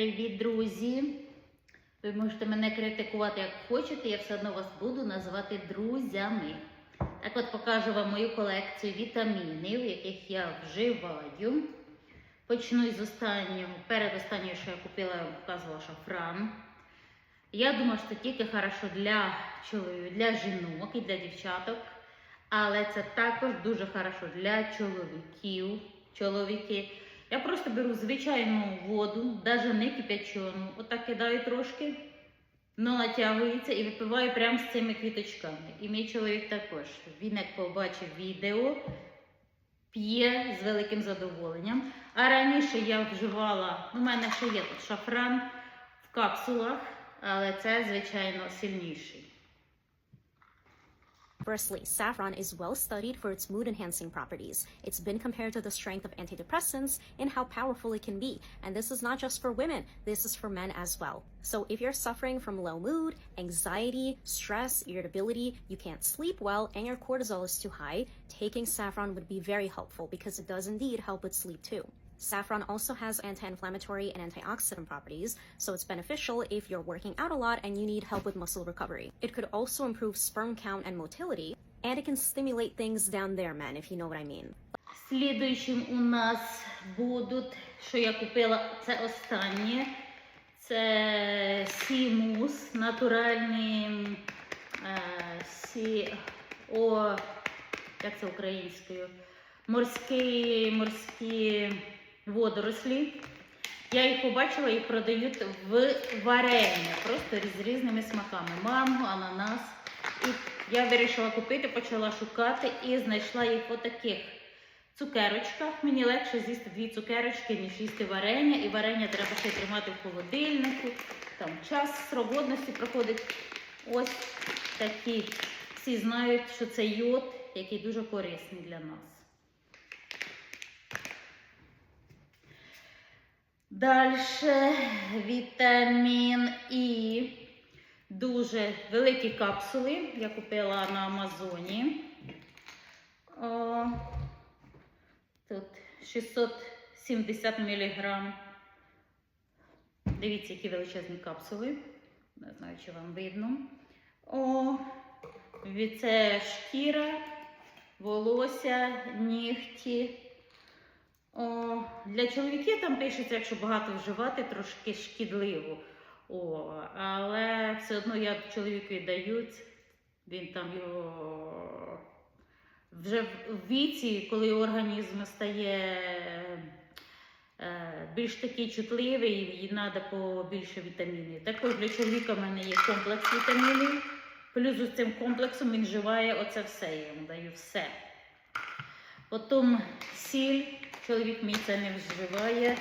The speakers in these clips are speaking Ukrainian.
Привіт, друзі! Ви можете мене критикувати як хочете, я все одно вас буду називати друзями. Так от покажу вам мою колекцію вітамінів, яких я вживаю. Почну з останнього, перед останньою, що я купила, я показувала шафран. Я думаю, що це тільки хорошо для чоловіків, для жінок і для дівчаток. Але це також дуже хорошо для чоловіків. Чоловіки. Я просто беру звичайну воду, навіть не кипячену, отак кидаю трошки, воно натягується і випиваю прямо з цими квіточками. І мій чоловік також. Він як побачив відео, п'є з великим задоволенням. А раніше я вживала, ну, у мене ще є тут шафран в капсулах, але це, звичайно, сильніший. Firstly, saffron is well studied for its mood enhancing properties. It's been compared to the strength of antidepressants and how powerful it can be. And this is not just for women, this is for men as well. So if you're suffering from low mood, anxiety, stress, irritability, you can't sleep well, and your cortisol is too high, taking saffron would be very helpful because it does indeed help with sleep too. Saffron also has anti-inflammatory and antioxidant properties, so it's beneficial if you're working out a lot and you need help with muscle recovery. It could also improve sperm count and motility, and it can stimulate things down there, men, if you know what I mean. Слідуючим у нас будуть, що я купила, це останнє. Це сімус, натуральний е, сі, о, як це українською? Морські, морські Водорослі. Я їх побачила, їх продають в варення, просто з різними смаками. Манго, ананас. І я вирішила купити, почала шукати і знайшла їх в таких цукерочках. Мені легше з'їсти дві цукерочки, ніж їсти варення. І варення треба ще тримати в холодильнику. Там час срок годності проходить. Ось такі. Всі знають, що це йод, який дуже корисний для нас. Далі вітамін І. Дуже великі капсули. Я купила на Амазоні. О, тут 670 мг. Дивіться, які величезні капсули. Не знаю, чи вам видно. О, це шкіра, волосся, нігті. О, для чоловіків там пишеться, якщо багато вживати, трошки шкідливо. О, але все одно я чоловікові дають. Він там його вже в віці, коли організм стає е, більш такий чутливий, і треба побільше вітамінів. Також для чоловіка в мене є комплекс вітамінів. Плюс з цим комплексом він вживає оце все. Я йому даю все. Потім сіль. Чоловік мій це не вживає.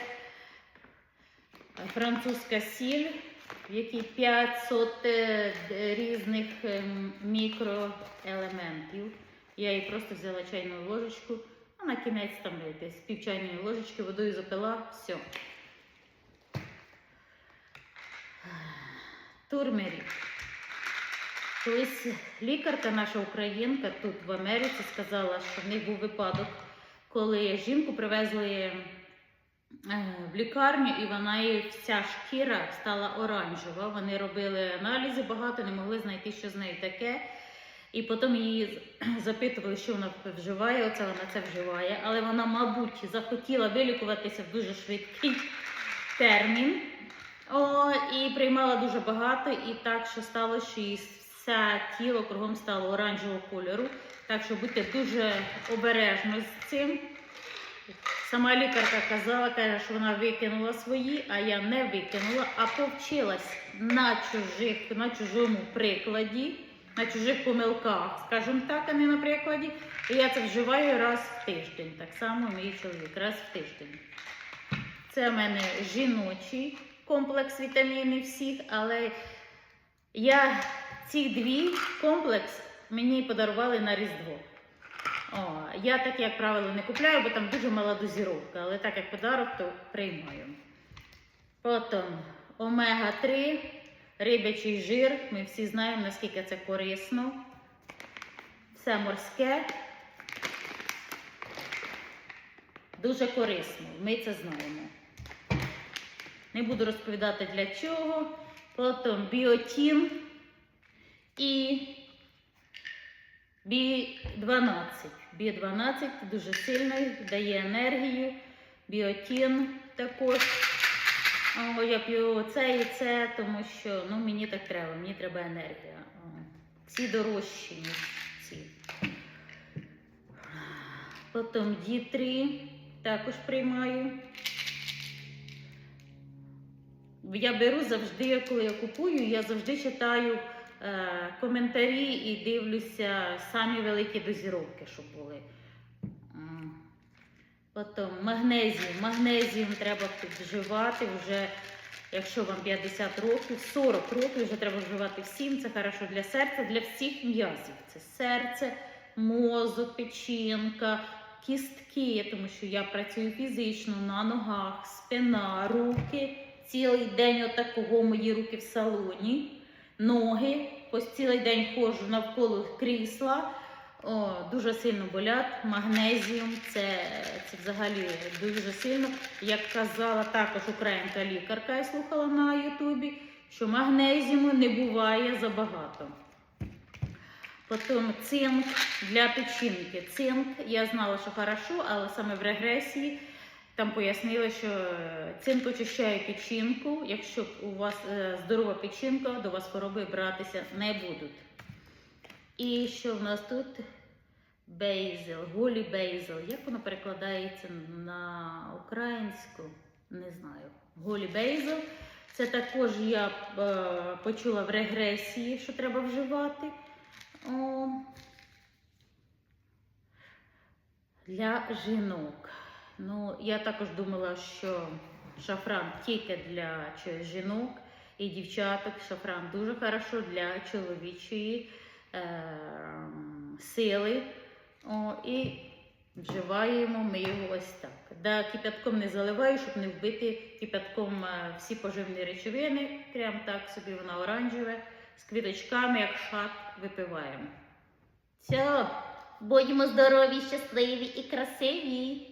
Французька сіль, в якій 500 е, різних ем, мікроелементів. Я її просто взяла чайну ложечку, а на кінець там десь пів чайної ложечки водою запила, все. Турмерів. Колись лікарка наша українка тут в Америці сказала, що в них був випадок, коли жінку привезли е, в лікарню, і вона її вся шкіра стала оранжева. Вони робили аналізи багато, не могли знайти, що з нею таке. І потім її запитували, що вона вживає. Оце вона це вживає. Але вона, мабуть, захотіла вилікуватися в дуже швидкий термін. О, і приймала дуже багато, і так, що стало, що її все тіло кругом стало оранжевого кольору. Так що будьте дуже обережно з цим. Сама лікарка казала, каже, що вона викинула свої, а я не викинула, а повчилась на чужих, на чужому прикладі, на чужих помилках, скажімо так, а не на прикладі. І я це вживаю раз в тиждень. Так само мій чоловік, раз в тиждень. Це в мене жіночий комплекс вітамінів всіх, але я ці дві комплекс мені подарували на Різдво. О, я таке, як правило, не купляю, бо там дуже мала дозіровка, але так як подарок, то приймаю. Потім омега-3, рибячий жир. Ми всі знаємо, наскільки це корисно. Все морське. Дуже корисно, ми це знаємо. Не буду розповідати для чого. Потім біотін і бі-12. Бі-12 дуже сильний, дає енергію. Біотін також. О, я п'ю це і це, тому що ну, мені так треба, мені треба енергія. О, Ці дорожчі, ніж ці. Потім D3 також приймаю. Я беру завжди, коли я купую, я завжди читаю коментарі і дивлюся самі великі дозіровки, щоб були. Потім магнезіум. Магнезіум треба вживати вже, якщо вам 50 років, 40 років вже треба вживати всім. Це хорошо для серця, для всіх м'язів. Це серце, мозок, печінка, кістки, тому що я працюю фізично на ногах, спина, руки. Цілий день отакого мої руки в салоні, ноги. По цілий день ходжу навколо крісла. О, дуже сильно болять. Магнезіум це, це взагалі дуже сильно. Як казала також українська лікарка, я слухала на Ютубі, що магнезіуму не буває забагато. Потім цинк для печінки. Цинк я знала, що хорошо, але саме в регресії там пояснили, що е, цинк очищає печінку. Якщо у вас е, здорова печінка, до вас хвороби братися не будуть. І що в нас тут? Бейзел, голі бейзел. Як воно перекладається на українську? Не знаю. Голі бейзел. Це також я е, почула в регресії, що треба вживати. О, для жінок. Ну, я також думала, що шафран тільки для жінок і дівчаток. Шафран дуже хорошо для чоловічої е, сили. О, і вживаємо ми його ось так. Да, кипятком не заливаю, щоб не вбити кипятком е, всі поживні речовини. Прям так собі вона оранжеве, з квіточками, як шат, випиваємо. Все, будьмо здорові, щасливі і красиві.